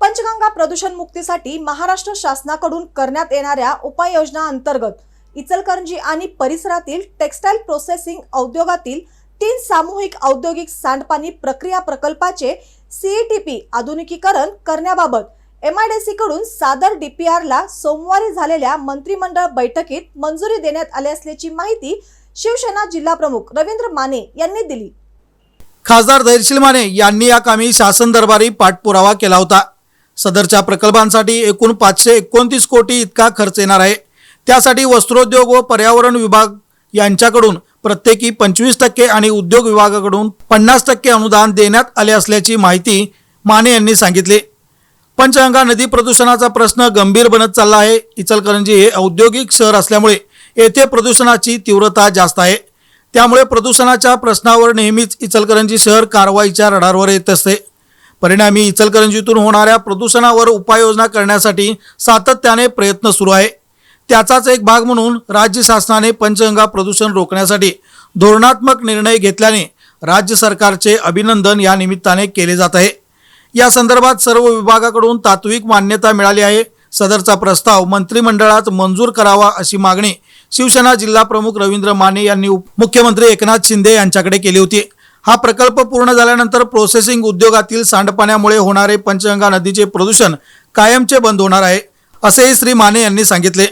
पंचगंगा प्रदूषण मुक्तीसाठी महाराष्ट्र शासनाकडून करण्यात येणाऱ्या उपाययोजना अंतर्गत इचलकरंजी आणि परिसरातील टेक्स्टाईल प्रोसेसिंग औद्योगातील तीन सामूहिक औद्योगिक सांडपाणी प्रक्रिया प्रकल्पाचे सीईटीपी आधुनिकीकरण करण्याबाबत एमआयडीसी कडून सादर डीपीआरला सोमवारी झालेल्या मंत्रिमंडळ बैठकीत मंजुरी देण्यात आली असल्याची माहिती शिवसेना जिल्हाप्रमुख रवींद्र माने यांनी दिली. खासदार धैर्यशील माने यांनी या कामी शासन दरबारी पाठपुरावा केला होता. सदरच्या प्रकल्पांसाठी एकूण पाचशे एकोणतीस कोटी इतका खर्च येणार आहे. त्यासाठी वस्त्रोद्योग व पर्यावरण विभाग यांच्याकडून प्रत्येकी पंचवीस टक्के आणि उद्योग विभागाकडून पन्नास टक्के अनुदान देण्यात आले असल्याची माहिती माने यांनी सांगितली. पंचगंगा नदी प्रदूषणाचा प्रश्न गंभीर बनत चालला आहे. इचलकरंजी हे औद्योगिक शहर असल्यामुळे येथे प्रदूषणाची तीव्रता जास्त आहे. त्यामुळे प्रदूषणाच्या प्रश्नावर नेहमीच इचलकरंजी शहर कारवाईच्या रडारवर येत असते. परिणामी इचलकरंजीतून होणाऱ्या प्रदूषणावर उपाययोजना करण्यासाठी सातत्याने प्रयत्न सुरू आहे. त्याचाच एक भाग म्हणून राज्य शासनाने पंचगंगा प्रदूषण रोखण्यासाठी धोरणात्मक निर्णय घेतल्याने राज्य सरकारचे अभिनंदन या निमित्ताने केले जात आहे. या संदर्भात सर्व विभागाकडून तात्विक मान्यता मिळाली आहे. सदरचा प्रस्ताव मंत्रिमंडळात मंजूर करावा अशी मागणी शिवसेना जिल्हा प्रमुख रवींद्र माने यांनी उप- मुख्यमंत्री एकनाथ शिंदे यांच्याकडे केली होती. हा प्रकल्प पूर्ण झाल्यानंतर प्रोसेसिंग उद्योगातील सांडपाण्यामुळे होणारे पंचगंगा नदीचे प्रदूषण कायमचे बंद होणार आहे असेही श्री माने यांनी सांगितले.